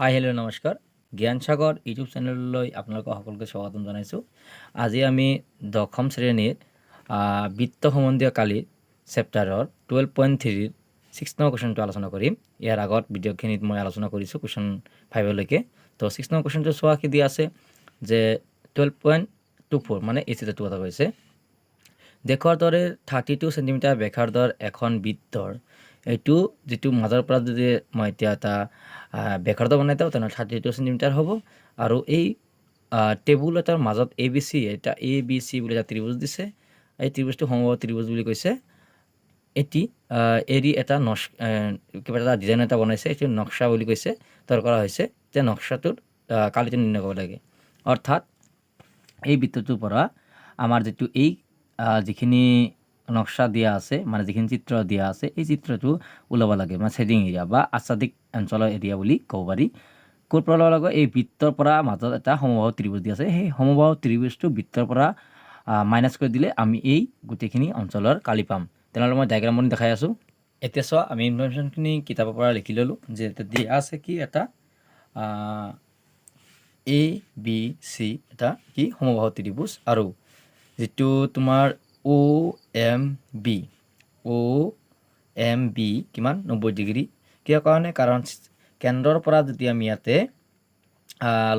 Hi hello' নমস্কাৰ জ্ঞান সাগৰ YouTube চেনেললৈ আপোনালোকক সকলোকে স্বাগতম জনাইছোঁ। আজি আমি দশম শ্ৰেণীৰ বিত্ত সম্বন্ধীয় কালি চেপ্টাৰৰ টুৱেলভ পইণ্ট থ্ৰীৰ ছিক্স নম্বৰ কুৱেশ্যনটো আলোচনা কৰিম। ইয়াৰ আগত ভিডিঅ'খিনিত মই আলোচনা কৰিছোঁ কুৱেশ্যন ফাইভলৈকে তো ছিক্স নম্বৰ কুৱেশ্যনটো চোৱা কি দিয়া আছে, যে টুৱেলভ পইণ্ট টু ফ'ৰ মানে এই চিটাৰটো কথা কৈছে দেশৰ দৰে থাৰ্টি টু চেণ্টিমিটাৰ ব্যাসাৰ্ধৰ এখন বৃত্তৰ এইটো যিটো মাজৰ পৰা যদি মই এতিয়া এটা ব্যাসাৰ্ধ বনাই দিওঁ তেনেহ'লে থাৰ্টি টু চেণ্টিমিটাৰ হ'ব। আৰু এই টেবুল এটাৰ মাজত এ বি চি এটা এ বি চি বুলি এটা ত্ৰিভুজ দিছে। এই ত্ৰিভুজটো সমবাহু ত্ৰিভুজ বুলি কৈছে। এটি এৰি এটা আহ, কিবা এটা ডিজাইন এটা বনাইছে এইটো নক্সা বুলি কৈছে তৈয়াৰ কৰা হৈছে। যে নক্সাটোৰ আহ, কালিটো নিৰ্ণয় কৰিব লাগে। অৰ্থাৎ এই বৃত্তটোৰ পৰা আমাৰ যিটো এই যিখিনি নক্সা দিয়া আছে মানে যিখিনি চিত্ৰ দিয়া আছে, এই চিত্ৰটো ওলাব লাগে মানে শ্বেডিং এৰিয়া বা আচ্ছাদিক অঞ্চলৰ এৰিয়া বুলি ক'ব পাৰি। ক'ৰ পৰা ওলাব লাগে? এই বৃত্তৰ পৰা মাজত এটা সমবাহু ত্ৰিভুজ দিয়া আছে। সেই সমবাহু ত্ৰিভুজটো বৃত্তৰ পৰা মাইনাছ কৰি দিলে আমি এই গোটেইখিনি অঞ্চলৰ কালি পাম। তেনেহ'লে মই ডায়েগ্ৰামত দেখাই আছোঁ। এতিয়া চোৱা, আমি ইনফৰমেশ্যনখিনি কিতাপৰ পৰা লিখি ল'লোঁ যে দিয়া আছে কি এটা এ বি চি এটা কি সমবাহু ত্ৰিভুজ আৰু যিটো তোমাৰ O' M B O' M B কিমান? নব্বৈ ডিগ্ৰী। কিয় কাৰণে? কাৰণ কেন্দ্ৰৰ পৰা যদি আমি ইয়াতে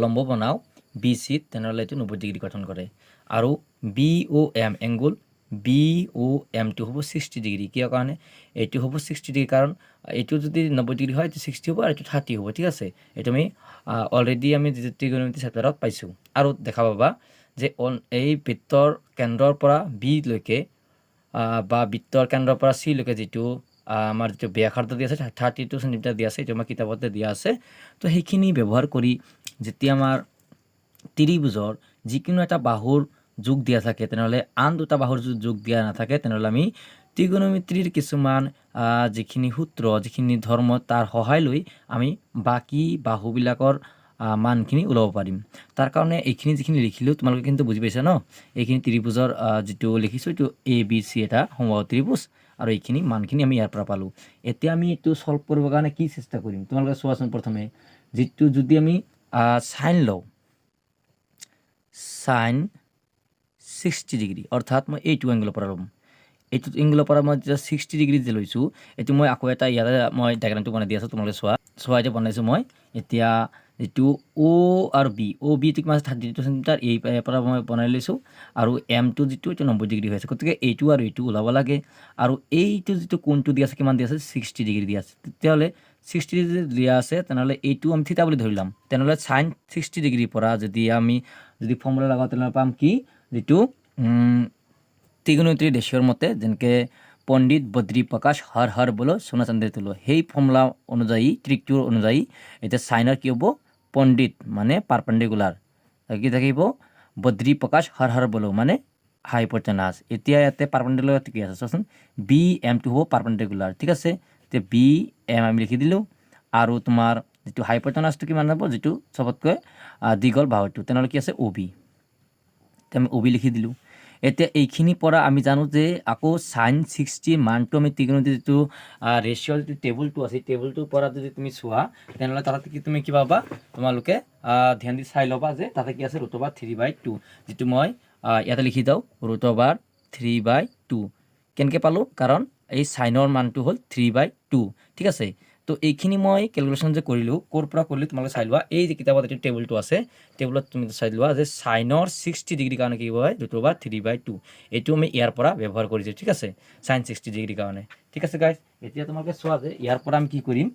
লম্ব বনাওঁ বি চিত তেনেহ'লে এইটো নব্বৈ ডিগ্ৰী গঠন কৰে। আৰু B O' M angle B O' এমটো হ'ব ছিক্সটি ডিগ্ৰী। কিয় কাৰণে? এইটো হ'ব ছিক্সটি ডিগ্ৰী। কাৰণ এইটো যদি নব্বৈ ডিগ্ৰী হয়, এইটো ছিক্সটি হ'ব আৰু এইটো থাৰ্টি হ'ব, ঠিক আছে? এইটো আমি অলৰেডি আমি যিটো ত্ৰিকোণমিতি চেপ্টাৰত পাইছোঁ। আৰু দেখা পাবা যে এই বৃত্তৰ কেন্দ্ৰৰ পৰা বিলৈকে বা বৃত্তৰ কেন্দ্ৰৰ পৰা চিলৈকে যিটো আমাৰ যিটো ব্যাসাৰ্ধ দিয়া আছে থাৰ্টি টু চেণ্টিমিটাৰ দিয়া আছে, এইটো আমাৰ কিতাপতে দিয়া আছে। তো সেইখিনি ব্যৱহাৰ কৰি যেতিয়া আমাৰ ত্ৰিভুজৰ যিকোনো এটা বাহুৰ যোগ দিয়া থাকে, তেনেহ'লে আন দুটা বাহুৰ যদি যোগ দিয়া নাথাকে, তেনেহ'লে আমি ত্ৰিকোণমিতিৰ কিছুমান যিখিনি সূত্ৰ, যিখিনি ধৰ্ম, তাৰ সহায় লৈ আমি বাকী বাহুবিলাকৰ মানখিনি ওলাব পাৰিম। তাৰ কাৰণে এইখিনি যিখিনি লিখিলোঁ, তোমালোকে কিন্তু বুজি পাইছা ন? এইখিনি ত্ৰিভুজৰ যিটো লিখিছোঁ, এইটো এ বি চি এটা সমবাহু ত্ৰিভুজ আৰু এইখিনি মানখিনি আমি ইয়াৰ পৰা পালোঁ। এতিয়া আমি এইটো চল্ভ কৰিবৰ কাৰণে কি চেষ্টা কৰিম? তোমালোকে চোৱাচোন প্ৰথমে, যিটো যদি আমি চাইন লওঁ চাইন ছিক্সটি ডিগ্ৰী অৰ্থাৎ মই এইটো এংগলৰ পৰা ল'ম। এইটো এংগলৰ পৰা মই যেতিয়া ছিক্সটি ডিগ্ৰী যে লৈছোঁ, এইটো মই আকৌ এটা ইয়াতে মই ডায়েগ্ৰামটো বনাই দি আছোঁ, তোমালোকে চোৱা চোৱা এতিয়া বনাইছোঁ মই। এতিয়া যিটো অ' আৰু বি অ' বিটো কিমান থাৰ্টি টু চেণ্টিমিটাৰ এই পৰা মই বনাই লৈছোঁ। আৰু এমটো যিটো এইটো নব্বৈ ডিগ্ৰী হৈ আছে। গতিকে এইটো আৰু এইটো ওলাব লাগে। আৰু এইটো যিটো কোণটো দি আছে কিমান দি আছে? ছিক্সটি ডিগ্ৰী দি আছে। তেতিয়াহ'লে ছিক্সটি ডিগ্ৰী দিয়া আছে তেনেহ'লে এইটো আমি থিতা বুলি ধৰি ল'ম। তেনেহ'লে চাইন ছিক্সটি ডিগ্ৰীৰ পৰা যদি আমি যদি ফৰ্মুলা লগাওঁ তেনেহ'লে পাম কি? যিটো উম, ত্ৰিকোণমিতিৰ ৰেচিঅ'ৰ মতে যেনেকৈ পণ্ডিত বদ্ৰী প্ৰকাশ হৰ হৰ বলো সোণা চান্দি তোলো। সেই ফৰ্মুলা অনুযায়ী ট্ৰিকটোৰ অনুযায়ী এতিয়া চাইনৰ কি হ'ব? পণ্ডিত মানে পাৰপেণ্ডিকুলাৰ। কি থাকিব। বদ্ৰী প্ৰকাশ, হৰ হৰ বলো মানে হাইপৰটেনাছ এতিয়া ইয়াতে পাৰপেণ্ডিকুলাৰ কি আছে। চোৱাচোন, বি এমটো হ'ব পাৰপেণ্ডিকুলাৰ, ঠিক আছে? এতিয়া বি এম আমি লিখি দিলোঁ। আৰু তোমাৰ যিটো হাইপৰটেনাছটো কিমান হ'ব? যিটো চবতকৈ দীঘল বাহুটো তেনেহ'লে কি আছে? O' B. এতিয়া আমি অবি লিখি দিলোঁ। এতিয়া এইখিনিৰ পৰা আমি জানো যে আকৌ চাইন ছিক্সটি মানটো আমি ত্ৰিকোণমিতিৰ যিটো ৰেচিঅ' যিটো টেবুলটো আছে টেবুলটোৰ পৰা যদি তুমি চোৱা, তেনেহ'লে তাতে কি তুমি কি পাবা? তোমালোকে ধ্যান দি চাই ল'বা যে তাতে কি আছে ৰুট থ্ৰী বাই টু যিটো মই ইয়াতে লিখি দিওঁ ৰুট থ্ৰী বাই টু কেনেকৈ পালোঁ? কাৰণ এই চাইনৰ মানটো হ'ল থ্ৰী বাই টু ঠিক আছে? তো এইখিনি মই কেলকুলেশ্যন যে কৰিলোঁ, ক'ৰ পৰা কৰিলোঁ তোমালোকে চাই লোৱা। এই যে কিতাপত এইটো টেবুলটো আছে টেবুলত তুমি চাই লোৱা যে চাইনৰ ছিক্সটি ডিগ্ৰী কাৰণে কি হয় root over three by two এইটো আমি ইয়াৰ পৰা ব্যৱহাৰ কৰিছোঁ, ঠিক আছে? চাইন ছিক্সটি ডিগ্ৰী কাৰণে। ঠিক আছে গাইজ এতিয়া তোমালোকে চোৱা যে ইয়াৰ পৰা আমি কি কৰিম?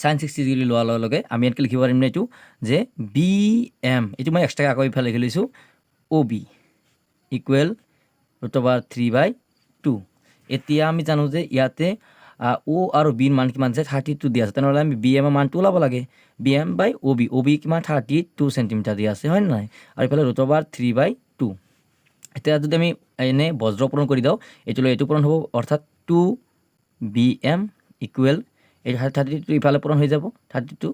চাইন ছিক্সটি ডিগ্ৰী লোৱাৰ লগে লগে আমি এনেকৈ লিখিব পাৰিম নে এইটো যে বি এম এইটো মই এক্সট্ৰাকৈ আকৌ ইফালে লিখি লৈছোঁ O' B equal root over three by two এতিয়া আমি জানো যে ইয়াতে অ' আর বির মান কিমান আছে? থার্টি টু দিয়া আছে। তেনেহ'লে আমি বি এমৰ মানটো ওলাব লাগে। B M by O' B O' B কিমান থাৰ্টি টু চেণ্টিমিটাৰ দিয়া আছে, হয় নে আর আৰু ইফালে root over three by two এতিয়া যদি আমি এনে বজ্ৰ পূৰণ কৰি দিওঁ এইটোলৈ এইটো পূৰণ হ'ব, অৰ্থাৎ টু বি এম ইকুৱেল এই থাৰ্টি টু ইফালে পূৰণ হৈ যাব। থাৰ্টি টু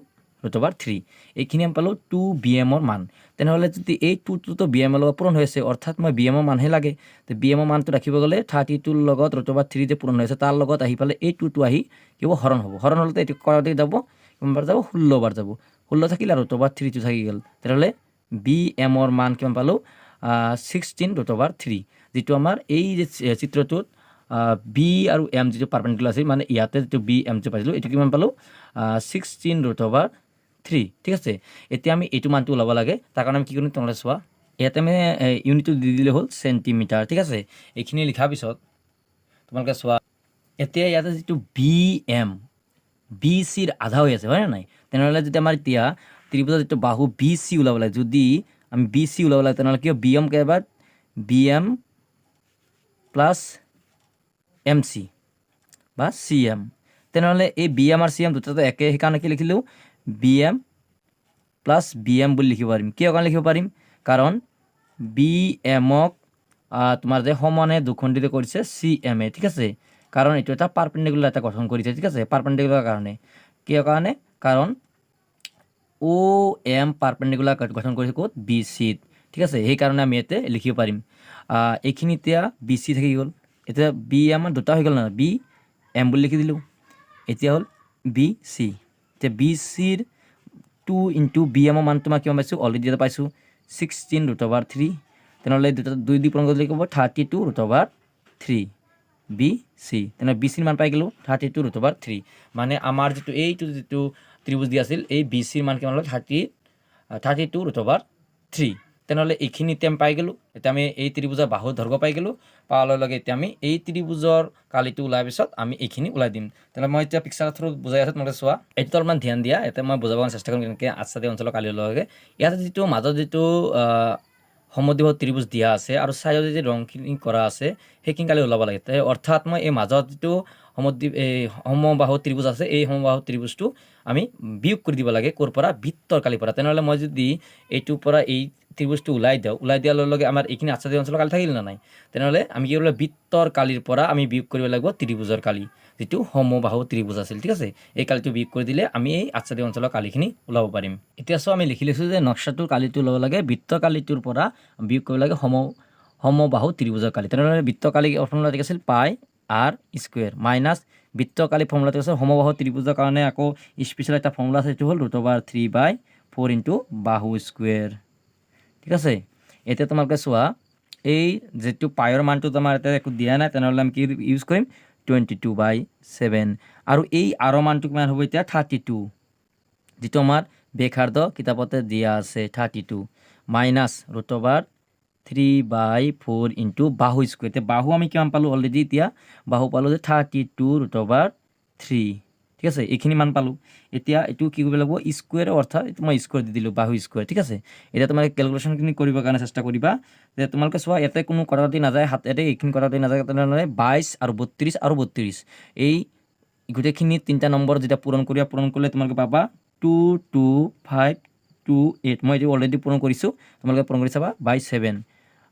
অভাৰ থ্ৰী এইখিনি আমি পালোঁ টু বি এমৰ মান। তেনেহ'লে যদি এই টুটোতো বি এমৰ লগত পূৰণ হৈ আছে, অৰ্থাৎ মই বি এমৰ মানহে লাগে বি এমৰ মানটো ৰাখিব গ'লে থাৰ্টি টুৰ লগত অভাৰ থ্ৰী যে পূৰণ হৈ আছে, তাৰ লগত আহি পেলাই এই টুটো আহি কি হ'ব, হৰণ হ'ব। হৰণ হ'লেতো এইটো কৰাতে যাব কিমান বাৰ যাব ষোল্ল বাৰ যাব। ষোল্ল থাকিল আৰু অভাৰ থ্ৰীটো থাকি গ'ল। তেনেহ'লে বি এমৰ মান কিমান পালোঁ ছিক্সটিন অভাৰ থ্ৰী যিটো আমাৰ এই যে চিত্ৰটোত বি আৰু এম যিটো পাৰ্পেণ্ডিকুলাৰ আছিল মানে ইয়াতে যিটো বি এম এমটো পাইছিলোঁ, এইটো কিমান পালোঁ ছিক্সটিন ৰুট অভাৰ থ্ৰী ঠিক আছে? এতিয়া আমি এইটো মানটো ওলাব লাগে, তাৰ কাৰণে আমি কি কৰিম তোমালোকে চোৱা, ইয়াতে আমি ইউনিটটো দি দিলে হ'ল চেণ্টিমিটাৰ ঠিক আছে? এইখিনি লিখাৰ পিছত, তোমালোকে চোৱা, এতিয়া ইয়াতে যিটো বি এম বি চিৰ আধা হৈ আছে হয়নে নাই? তেনেহ'লে যদি আমাৰ এতিয়া ত্ৰিভুজৰ যিটো বাহু বি চি ওলাব লাগে, যদি আমি বি চি ওলাব লাগে, তেনেহ'লে কি হ'ব বি এম কেইবাৰ B M plus M C বা চি এম তেনেহ'লে এই বি এম আৰু চি এম দুটাটো একে, সেইকাৰণে কি লিখিলোঁ? B M plus B M বুলি লিখিব পাৰিম। কিয় কাৰণে লিখিব পাৰিম? কাৰণ বি এমক তোমাৰ যে সমানে দুখণ্ডিত কৰিছে চি এম এ, ঠিক আছে? কাৰণ এইটো এটা পাৰ্পেণ্ডিকুলাৰ এটা গঠন কৰিছে, ঠিক আছে? পাৰ্পেণ্ডিকুলাৰ কাৰণে। কিয় কাৰণে? কাৰণ অ' এম পাৰ্পেণ্ডিকুলাৰ গঠন কৰিছে ক'ত? বি চিত ঠিক আছে? সেইকাৰণে আমি ইয়াতে লিখিব পাৰিম। এইখিনি এতিয়া বি চি থাকি গ'ল। এতিয়া বি এমৰ দুটা হৈ গ'ল না বি এম বুলি লিখি দিলোঁ। এতিয়া হ'ল বি চি এতিয়া বি চিৰ টু ইণ্টু বি এমৰ মান তোমাৰ কিমান পাইছোঁ? অলৰেডি এটা পাইছোঁ ছিক্সটিন ৰুট অভাৰ থ্ৰী তেনেহ'লে দুটা, দুই দুই পূৰণ কৰিলে কি thirty two root over three B C তেনেহ'লে বি চিৰ মান পাই গ'লোঁ thirty two root over three মানে আমাৰ যিটো এইটো যিটো ত্ৰিভুজ দি আছিল, এই বি চিৰ মান কিমান হ'ল? Thirty thirty two root over three তেনেহ'লে এইখিনি এতিয়া আমি পাই গ'লোঁ। এতিয়া আমি এই ত্ৰিভুজৰ বাহু দৈৰ্ঘ্য পাই গ'লোঁ। পোৱাৰ লগে লগে এতিয়া আমি এই ত্ৰিভুজৰ কালিটো ওলোৱাৰ পিছত আমি এইখিনি ওলাই দিম। তেনেহ'লে মই এতিয়া পিক্সাৰ থ্ৰুত বুজাই আছোঁ তোমালোকে চোৱা। এইটো অলপমান ধ্যান দিয়া। এতিয়া মই বুজাব চেষ্টা কৰিম কেনেকৈ আচ্ছাদী অঞ্চলৰ লগে ইয়াতে যিটো মাজত যিটো আহ, সমদ্বিবাহু ত্ৰিভুজ দিয়া আছে আৰু চাইডত যি ৰংখিনি কৰা আছে সেইখিনি কালি ওলাব লাগে। অৰ্থাৎ মই এই মাজত যিটো সমদ্বীপ এই সমবাহু ত্ৰিভুজ আছে এই সমবাহু ত্ৰিভুজটো আমি বিয়োগ কৰি দিব লাগে ক'ৰ পৰা? বৃত্তৰ কালিৰ পৰা। তেনেহ'লে মই যদি এইটোৰ পৰা এই ত্ৰিভুজটো ওলাই দিওঁ ওলাই দিয়াৰ লগে লগে আমাৰ এইখিনি আচ্ছাদিত অঞ্চলৰ কালি থাকিল নে নাই? তেনেহ'লে আমি কি কৰিব লাগিব? বৃত্তৰ কালিৰ পৰা আমি বিয়োগ কৰিব লাগিব ত্ৰিভুজৰ কালি। যিটো সমবাহু ত্ৰিভুজ আছিল, ঠিক আছে? এই কালিটো বিয়োগ কৰি দিলে আমি এই আচ্ছাদিত অঞ্চলৰ কালিখিনি ওলাব পাৰিম। এতিয়া চোৱা, আমি লিখি লৈছোঁ যে নক্সাটোৰ কালিটো ল'ব লাগে বৃত্তৰ কালিটোৰ পৰা বিয়োগ কৰিব লাগে সম সমবাহু ত্ৰিভুজৰ কালি। তেনেহ'লে বৃত্ত কালি ফৰ্মুলা ঠিক আছিল? Pi, R, square. মাইনাছ বৃত্ত কালি ফৰ্মুলাটো আছে সমবাহু ত্ৰিভুজৰ কাৰণে আকৌ স্পেচিয়েল এটা ফৰ্মুলা আছে, সেইটো হ'ল root over three by four into বাহু স্কুৱেৰ। ঠিক আছে? এতিয়া তোমালোকে চোৱা, এই যিটো পায়ৰ মানটো তোমাৰ ইয়াতে একো দিয়া নাই, তেনেহ'লে আমি কি ইউজ কৰিম? টুৱেণ্টি টু বাই সেভেন আৰু এই আৰৰ মানটো কিমান হ'ব এতিয়া? থাৰ্টি টু যিটো আমাৰ বেখাৰ্দ কিতাপতে দিয়া আছে thirty two minus root over three by four into বাহু স্কুৱেৰ এতিয়া বাহু আমি কিমান পালোঁ অলৰেডি এতিয়া? বাহু পালোঁ যে thirty two root over three ঠিক আছে, এইখিনি মান পালোঁ। এতিয়া এইটো কি কৰিব লাগিব স্কুৱেৰ অৰ্থাৎ মই স্কুৱেৰ দি দিলোঁ বাহু স্কুৱেৰ ঠিক আছে? এতিয়া তোমালোকে কেলকুলেশ্যনখিনি কৰিবৰ কাৰণে চেষ্টা কৰিবা যে তোমালোকে চোৱা, ইয়াতে কোনো কটাকটি নাযায় হাতেৰে এইখিনি কটাকটি নাযায় তেনেহ'লে বাইছ আৰু বত্ৰিছ আৰু বত্ৰিছ। এই গোটেইখিনি তিনিটা নম্বৰ যেতিয়া পূৰণ কৰিবা, পূৰণ কৰিলে তোমালোকে পাবা two two five two eight মই এইটো অলৰেডি পূৰণ কৰিছোঁ, তোমালোকে পূৰণ কৰি চাবা, বাই ছেভেন।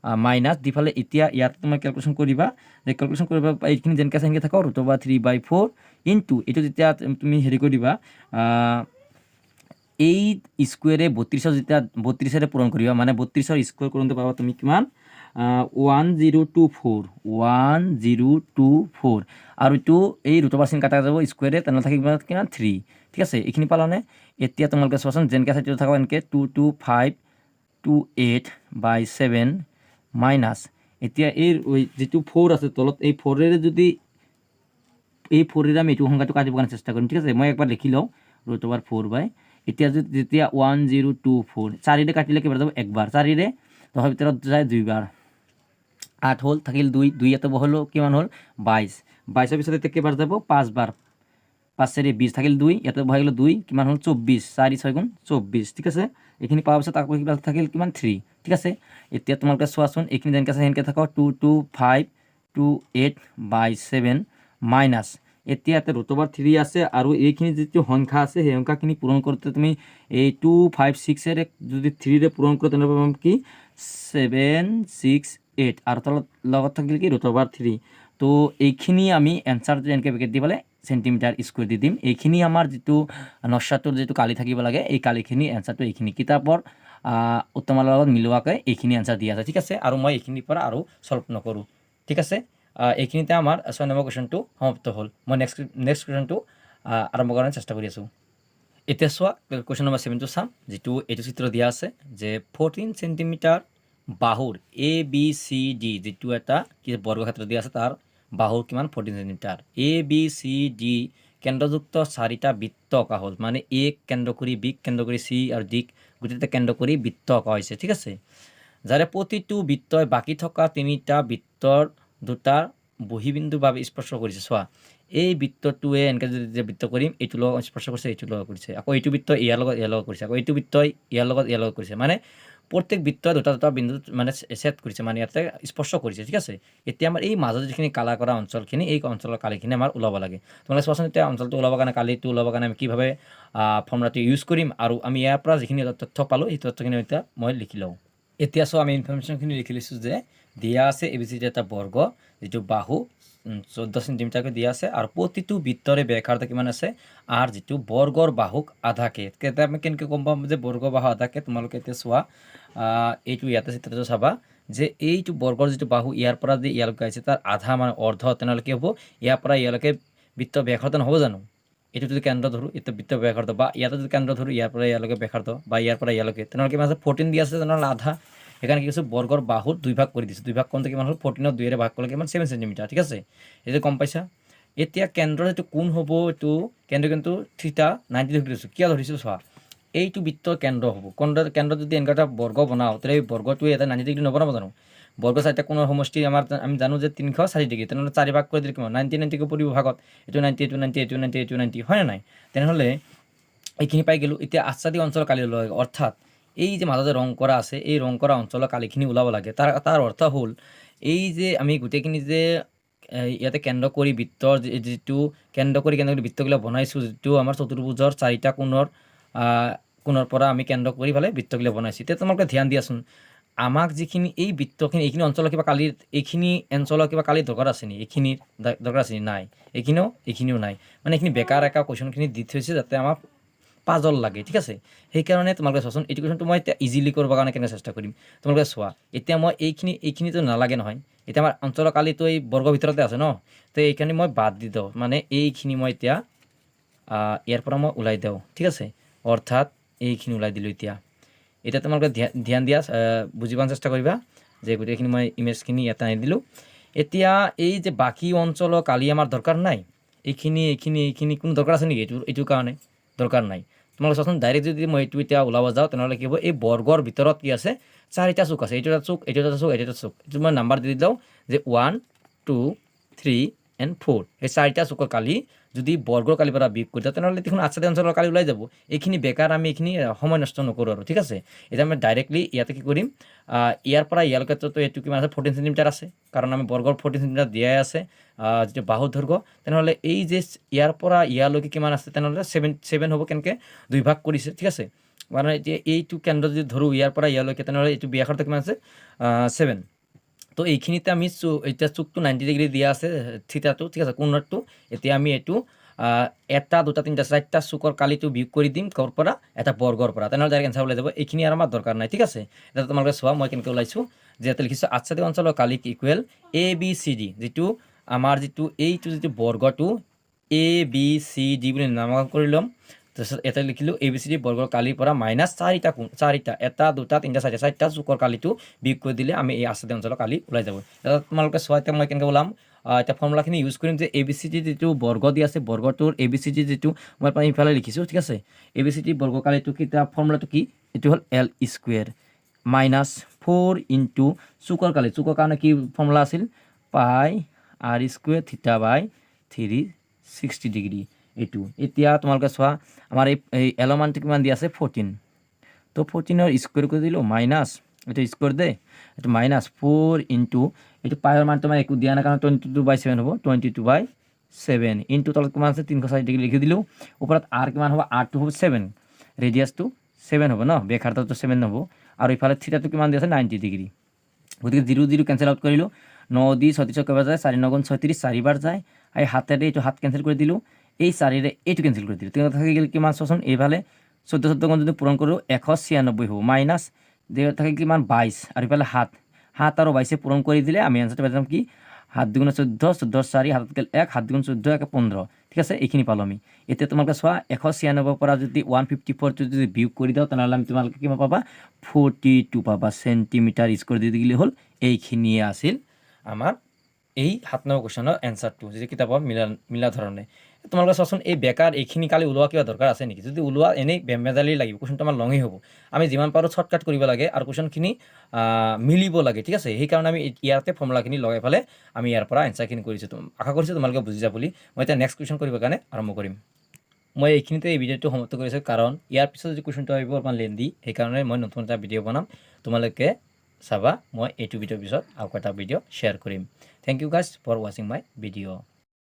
মাইনাছ দিফালে এতিয়া ইয়াত তোমাৰ কেলকুলেশ্যন কৰিবা যে কেলকুলেশ্যন কৰিব এইখিনি যেনেকৈ আছে সেনেকৈ থাকক root over three by four into এইটো যেতিয়া তুমি হেৰি কৰি দিবা আহ, এই স্কুৱেৰে বত্ৰিছৰ যেতিয়া বত্ৰিছেৰে পূৰণ কৰিবা মানে বত্ৰিছৰ স্কুৱেৰ কৰোঁতে পাবা তুমি কিমান? One zero' two four one zero' two four আৰু এইটো এই ৰুট চিন কাটা যাব স্কুৱেৰে তেনেহ'লে থাকিব কিমান? থ্ৰী ঠিক আছে এইখিনি পালানে? এতিয়া তোমালোকে চোৱাচোন যেনেকৈ আছে থাকক এনেকৈ two two five two eight by seven minus এতিয়া এই যিটো ফ'ৰ আছে তলত, এই ফ'ৰেৰে যদি, এই ফ'ৰেৰে আমি এইটো সংখ্যাটো কাটিবৰ কাৰণে চেষ্টা কৰিম, ঠিক আছে? মই একবাৰ লিখি লওঁ ৰুট অভাৰ ফ'ৰ বাই এতিয়া যদি, যেতিয়া ওৱান জিৰ' টু ফ'ৰ চাৰিৰে কাটিলে কেইবাৰ যাব? একবাৰ। চাৰিৰে, দহৰ ভিতৰত যায় দুইবাৰ। আঠ হ'ল, থাকিল দুই দুই ইয়াতে বহলো, কিমান হ'ল? বাইছ। বাইছৰ পিছত এতিয়া কেইবাৰ যাব? পাঁচবাৰ। পাঁচ চাৰি বিছ, থাকিল দুই, ইয়াতে বহাই গ'লো দুই, কিমান হ'ল? চৌব্বিছ। চাৰি ছয় গুণ চৌব্বিছ, ঠিক আছে? এইখিনি পোৱাৰ পিছত আকৌ কিবা থাকিল, কিমান? থ্ৰী। ঠিক আছে? এতিয়া তোমালোকে চোৱাচোন, এইখিনি যেনেকৈ আছে, সেনেকৈ থাকক two two five two eight by seven minus এতিয়া ইয়াতে ৰুট অভাৰ থ্ৰী আছে আৰু এইখিনি যিটো সংখ্যা আছে, সেই সংখ্যাখিনি পূৰণ কৰোঁতে তুমি এই টু ফাইভ ছিক্সেৰে যদি থ্ৰীৰে পূৰণ কৰোঁ, তেনেহ'লে পাম কি? ছেভেন ছিক্স এইট আৰু তলত লগত থাকিল কি? ৰুট অভাৰ থ্ৰী তো এইখিনি আমি এনচাৰটো এনেকৈ পেকেট দি পেলাই চেণ্টিমিটাৰ স্কুৱেৰ দি দিম। এইখিনি আমাৰ যিটো নচাটোৰ যিটো কালি থাকিব লাগে, এই কালিখিনি এনচাৰটো এইখিনি কিতাপৰ উত্তমালৰ লগত মিলোৱাকৈ এইখিনি এনচাৰ দিয়া আছে, ঠিক আছে? আৰু মই এইখিনিৰ পৰা আৰু চল্ভ নকৰোঁ, ঠিক আছে? এইখিনিতে আমাৰ ছয় নম্বৰ কুৱেশ্যনটো সমাপ্ত হ'ল। মই নেক্সট নেক্সট কুৱেশ্যনটো আৰম্ভ কৰাৰ চেষ্টা কৰি আছোঁ। এতিয়া চোৱা কুৱেশ্যন নম্বৰ ছেভেনটো চাম, যিটো এইটো চিত্ৰ দিয়া আছে, যে ফৰ্টিন চেণ্টিমিটাৰ বাহুৰ এ বি চি ডি যিটো এটা কি বৰ্গক্ষেত্ৰ দিয়া আছে, তাৰ বাহুৰ কিমান? Fourteen centimetre A B C D কেন্দ্ৰযুক্ত চাৰিটা বৃত্ত অঁকা হ'ল মানে এ কেন্দ্ৰ কৰি বিক কেন্দ্ৰ কৰি চি আৰু ডিক গোটেইটা কেন্দ্র কৰি বৃত্ত অঁকা হৈছে ঠিক আছে? যাৰে প্ৰতিটো বৃত্তই বাকী থকা তিনিটা বৃত্তৰ দুটা বহিবিন্দুৰ বাবে স্পৰ্শ কৰিছে, চোৱা। এই বৃত্তটোৱে এনেকৈ যদি বৃত্ত কৰিম, এইটোৰ লগত স্পৰ্শ কৰিছে, এইটোৰ লগত কৰিছে। আকৌ এইটো বৃত্ত ইয়াৰ লগত ইয়াৰ লগত কৰিছে। আকৌ এইটো বৃত্তই ইয়াৰ লগত ইয়াৰ লগত কৰিছে। মানে প্ৰত্যেক বৃত্তই দুটা দুটা বিন্দুত মানে ছেট কৰিছে মানে ইয়াতে স্পৰ্শ কৰিছে, ঠিক আছে? এতিয়া আমাৰ এই মাজত যিখিনি কালা কৰা অঞ্চলখিনি, এই অঞ্চলৰ কালিখিনি আমাৰ ওলাব লাগে। তোমালোকে চোৱাচোন এতিয়া অঞ্চলটো ওলাবৰ কাৰণে, কালিটো ওলাবৰ কাৰণে আমি কিভাৱে ফৰ্মুলাটো ইউজ কৰিম আৰু আমি ইয়াৰ পৰা যিখিনি তথ্য পালোঁ, সেই তথ্যখিনি এতিয়া মই লিখি লওঁ। এতিয়া চোৱা, আমি ইনফৰ্মেশ্যনখিনি লিখি লৈছোঁ যে দিয়া আছে, এ বি চি ডি এটা বৰ্গ যিটো বাহু চৈধ্য চেণ্টিমিটাৰকৈ দিয়া আছে আৰু প্ৰতিটো বৃত্তৰে ব্যাসাৰ্ধ কিমান আছে? আৰু যিটো বৰ্গৰ বাহুক আধাকে আমি কেনেকৈ গম পাম যে বৰ্গ বাহু আধাকে তোমালোকে এতিয়া চোৱা এইটো ইয়াতে চিত্ৰটো চাবা, যে এইটো বৰ্গৰ যিটো বাহু, ইয়াৰ পৰা যে ইয়ালৈকে আহিছে, তাৰ আধা মানে অৰ্ধ তেনেহ'লে কি হ'ব? ইয়াৰ পৰা ইয়ালৈকে বৃত্ত ব্যাসাৰ্ধ নহ'ব জানো? এইটো যদি কেন্দ্ৰ ধৰোঁ এইটো বৃত্ত ব্যাসাৰ্ধ, বা ইয়াতে যদি কেন্দ্ৰ ধৰোঁ, ইয়াৰ পৰা ইয়ালৈকে ব্যাসাৰ্ধ, বা ইয়াৰ পৰা ইয়ালৈকে, তেনেহ'লে কিমান আছে? ফৰ্টিন দি আছে তেনেহ'লে আধা। সেইকাৰণে কি কৈছোঁ বৰ্গৰ বাহুত দুই ভাগ কৰি দিছোঁ দুই ভাগ কৰোঁতে কিমান হ'ল ফৰ্টিনত দুইৰে ভাগ কৰিলে কিমান ছেভেন চেণ্টিমিটাৰ ঠিক আছে? এইটো গম পাইছা এতিয়া কেন্দ্ৰৰ যিটো কোন হ'ব? এইটো কেন্দ্ৰ কিন্তু থিতা নাইণ্টি ডিগ্ৰী ধৰিছোঁ কিয় ধৰিছোঁ চোৱা? এইটো বৃত্তৰ কেন্দ্ৰ হ'ব। কেন্দ্ৰ কেন্দ্ৰত যদি এনেকুৱা এটা বৰ্গ বনাওঁ তেতিয়া এই বৰ্গটোৱে এটা নাইণ্টি ডিগ্ৰী নবনাব জানো? বৰ্গ চাৰিটা কোণৰ সমষ্টি? আমাৰ আমি জানো যে তিনিশ চাৰি ডিগ্ৰী তেনেহ'লে চাৰি ভাগ কৰি দিলে কিমান? নাইণ্টি নাইণ্টিকৈ পৰিব ভাগত। এইটো নাইণ্টি এইটো নাইণ্টি এইটো নাইণ্টি এইটো হয় নে নাই? তেনেহ'লে এইখিনি পাই গ'লোঁ। এতিয়া আচ্ছাদিত অঞ্চল কালি লাগে অৰ্থাৎ এই যে মাজতে ৰং কৰা আছে, এই ৰং কৰা অঞ্চলৰ কালিখিনি ওলাব লাগে। তাৰ তাৰ অৰ্থ হ'ল, এই যে আমি গোটেইখিনি যে ইয়াতে কেন্দ্ৰ কৰি বৃত্তৰ যিটো, কেন্দ্ৰ কৰি কেন্দ্ৰ কৰি বৃত্তবিলাক বনাইছোঁ, যিটো আমাৰ চতুৰ্ভুজৰ চাৰিটা কোণৰ কোণৰ পৰা আমি কেন্দ্ৰ কৰি পেলাই বৃত্তবিলাক বনাইছোঁ। এতিয়া তোমালোকে ধ্যান দিয়াচোন, আমাক যিখিনি এই বৃত্তখিনি, এইখিনি অঞ্চলৰ কিবা কালিৰ এইখিনি অঞ্চলৰ কিবা কালিৰ দৰকাৰ আছে নেকি এইখিনিৰ দৰকাৰ আছে নেকি নাই। এইখিনিও এইখিনিও নাই। মানে এইখিনি বেকাৰ একা কুৱেশ্যনখিনি দি থৈছে যাতে আমাক পাজল লাগে ঠিক আছে? সেইকাৰণে তোমালোকে চোৱাচোন এইটো কুৱেশ্যনটো মই এতিয়া ইজিলি কৰিবৰ কাৰণে কেনেকৈ চেষ্টা কৰিম? তোমালোকে চোৱা এতিয়া মই এইখিনি এইখিনিতো নালাগে নহয়। এতিয়া আমাৰ অঞ্চলৰ কালিতো এই বৰ্গৰ ভিতৰতে আছে ন? তো এইখিনি মই বাদ দি দিওঁ। মানে এইখিনি মই এতিয়া ইয়াৰ পৰা মই ওলাই দিওঁ ঠিক আছে? অৰ্থাৎ এইখিনি ওলাই দিলোঁ এতিয়া। এতিয়া তোমালোকে ধ্যান- দিয়া আহ, বুজিব চেষ্টা কৰিবা যে গোটেইখিনি মই ইমেজখিনি ইয়াতে আনি দিলোঁ। এতিয়া এই যে বাকী অঞ্চলৰ কালি আমাৰ দৰকাৰ নাই এইখিনি এইখিনি এইখিনি কোনো দৰকাৰ আছে নেকি এইটো এইটোৰ কাৰণে? দৰকাৰ নাই। তোমালোকে চোৱাচোন ডাইৰেক্ট যদি মই এইটো এতিয়া ওলাব যাওঁ, তেনেহ'লে কি হ'ব, এই বৰ্গৰ ভিতৰত কি আছে? চাৰিটা চুক আছে এইটো এটা চুক এইটো এটা চুক এইটো এটা চুক। এইটো মই নাম্বাৰ দি দিওঁ যে one two three and four এই চাৰিটা চুকৰ কালি যদি বৰ্গৰ কালিৰ পৰা বিয়োগ কৰি দিওঁ, তেনেহ'লে দেখোন আঠচাৰি অঞ্চলৰ কালি ওলাই যাব। এইখিনি বেকাৰ আমি এইখিনি সময় নষ্ট নকৰোঁ আৰু, ঠিক আছে? এতিয়া আমি ডাইৰেক্টলি ইয়াতে কি কৰিম? ইয়াৰ পৰা ইয়ালৈকেতো এইটো কিমান আছে? ফৰ্টিন চেণ্টিমিটাৰ আছে। কাৰণ আমি বৰ্গৰ ফৰ্টিন চেণ্টিমিটাৰ দিয়াই আছে যিটো বাহুৰ দৈৰ্ঘ্য, তেনেহ'লে এই যে ইয়াৰ পৰা ইয়ালৈকে কিমান আছে, তেনেহ'লে ছেভেন ছেভেন হ'ব কেনেকৈ? দুই ভাগ কৰিছে, ঠিক আছে? মানে এতিয়া এইটো কেন্দ্ৰ যদি ধৰোঁ, ইয়াৰ পৰা ইয়ালৈকে, তেনেহ'লে এইটো ব্যাসাৰ্ধ কিমান আছে? ছেভেন তো এইখিনিতে আমি এতিয়া চুকটো নাইণ্টি ডিগ্ৰী দিয়া আছে, থিতাটো, ঠিক আছে কোণৰটো এতিয়া আমি এইটো এটা, দুটা, তিনিটা, চাৰিটা চুকৰ কালিটো বিয়োগ কৰি দিম, ক'ৰ পৰা? এটা বৰ্গৰ পৰা। তেনেহ'লে ডাইৰেক্ট এনচাৰ ওলাই যাব। এইখিনি আৰু আমাৰ দৰকাৰ নাই, ঠিক আছে? এতিয়া তোমালোকে চোৱা, মই কেনেকৈ ওলাইছোঁ। যে ইয়াতে লিখিছোঁ আচ্ছাদি অঞ্চলৰ কালিক equal A B C D যিটো আমাৰ যিটো এইটো যিটো বৰ্গটো এ বি চি ডি বুলি নামাকৰণ কৰি ল'ম। এটা লিখিলোঁ এ বি চি ডি বৰ্গৰ কালিৰ পৰা মাইনাছ চাৰিটা কোণ, চাৰিটা, এটা, দুটা, তিনিটা, চাৰিটা চাৰিটা চুকৰ কালিটো বিয়োগ কৰি দিলে আমি এই আচাদি অঞ্চলৰ কালি ওলাই যাব। এতিয়া তোমালোকে চোৱা, এতিয়া মই কেনেকৈ ওলাম? এতিয়া ফৰ্মুলাখিনি ইউজ কৰিম যে এ বি চি ডি যিটো বৰ্গ দি আছে, বৰ্গটোৰ এ বি চি ডি যিটো মই আপোনাৰ ইফালে লিখিছোঁ, ঠিক আছে? এ বি চি ডি বৰ্গ কালিটো কি, এতিয়া ফৰ্মুলাটো কি? এইটো হ'ল L square minus four into চুকৰ কালি। চুকৰ কাৰণে কি ফৰ্মুলা আছিল? Pi R square theta by three sixty degree এইটো এতিয়া তোমালোকে চোৱা, আমাৰ এই এই মানটো কিমান দি আছে ফৰ্টিন তো ফৰ্টিনৰ স্কুৱেৰ কৰি দিলোঁ মাইনাছ এইটো স্কুৱেৰ দে, এইটো মাইনাছ ফ'ৰ ইনটু এইটো পায়ৰ মানটো মানে একো দিয়া নাই, কাৰণ টুৱেণ্টি টু বাই ছেভেন হ'ব twenty two by seven into তলত কিমান আছে, তিনিশ চাৰি ডিগ্ৰী লিখি দিলোঁ, ওপৰত আৰ কিমান হ'ব আৰটো হ'ব ছেভেন ৰেডিয়াছটো ছেভেন হ'ব ন বেখাৰটো ছেভেন হ'ব আৰু ইফালে থিতাটো কিমান দি আছে নাইণ্টি ডিগ্ৰী। গতিকে জিৰ' জিৰ' কেঞ্চেল আউট কৰিলোঁ, ন দি ছয়ত্ৰিছক কেইবাৰ যায়, চাৰি নগুণ ছয়ত্ৰিছ চাৰিবাৰ যায় এই হাতেৰে এইটো হাত কেঞ্চেল কৰি দিলোঁ এই চাৰিৰে এইটো কেঞ্চেল কৰি দিলোঁ। তেনেকৈ থাকি গ'ল কিমান চোৱাচোন এইফালে চৈধ্য চৈধ্য গুণ যদি পূৰণ কৰোঁ, এশ ছিয়ানব্বৈ হ'ব, মাইনাছ থাকে কিমান, বাইছ, আৰু ইফালে সাত সাত আৰু বাইছে পূৰণ কৰি দিলে, আমি এনচাৰটো পাই যাম কি, সাত দুগুণে চৈধ্য চৈধ্য চাৰি হাতত গ'ল এক, সাত দুগুণ চৈধ্য, একে পোন্ধৰ। ঠিক আছে, এইখিনি পালোঁ আমি। এতিয়া তোমালোকে চোৱা, এশ ছিয়ানব্বৈৰ পৰা যদি ওৱান ফিফটি ফ'ৰ যদি বিয়োগ কৰি দিওঁ, তেনেহ'লে আমি তোমালোকে কিমান পাবা, ফৰ্টি টু পাবা, চেণ্টিমিটাৰ স্কোৱাৰ দি দিলে হ'ল, এইখিনিয়ে আছিল আমাৰ এই সাত নম্বৰ কুৱেশ্যনৰ এনচাৰটো যি কিতাপত মিলা মিলা ধৰণে। তোমালোকে চোৱাচোন, এই বেকাৰ এইখিনি কালি ওলোৱা কিবা দৰকাৰ আছে নেকি? যদি ওলোৱা, এনেই বেমেজালি লাগিব, কুৱেশ্যনটো আমাৰ লঙেই হ'ব। আমি যিমান পাৰোঁ শ্বৰ্টকাট কৰিব লাগে আৰু কুৱেশ্যনখিনি মিলিব লাগে, ঠিক আছে? সেইকাৰণে আমি ইয়াতে ফৰ্মুলাখিনি লগাই পেলাই আমি ইয়াৰ পৰা এনচাৰখিনি কৰিছোঁ। আশা কৰিছোঁ তোমালোকে বুজিছা বুলি। মই এতিয়া নেক্সট কুৱেশ্যন কৰিবৰ কাৰণে আৰম্ভ কৰিম। মই এইখিনিতে এই ভিডিঅ'টো সমাপ্ত কৰিছোঁ কাৰণ ইয়াৰ পিছত যদি কুৱেশ্যনটো আহিব অকণমান লেন্দি সেইকাৰণে মই নতুন এটা ভিডিঅ' বনাম। তোমালোকে চাবা, মই এইটো ভিডিঅ'ৰ পিছত আকৌ এটা ভিডিঅ' শ্বেয়াৰ কৰিম। থেংক ইউ গাইজ ফৰ ৱাচিং মাই ভিডিঅ'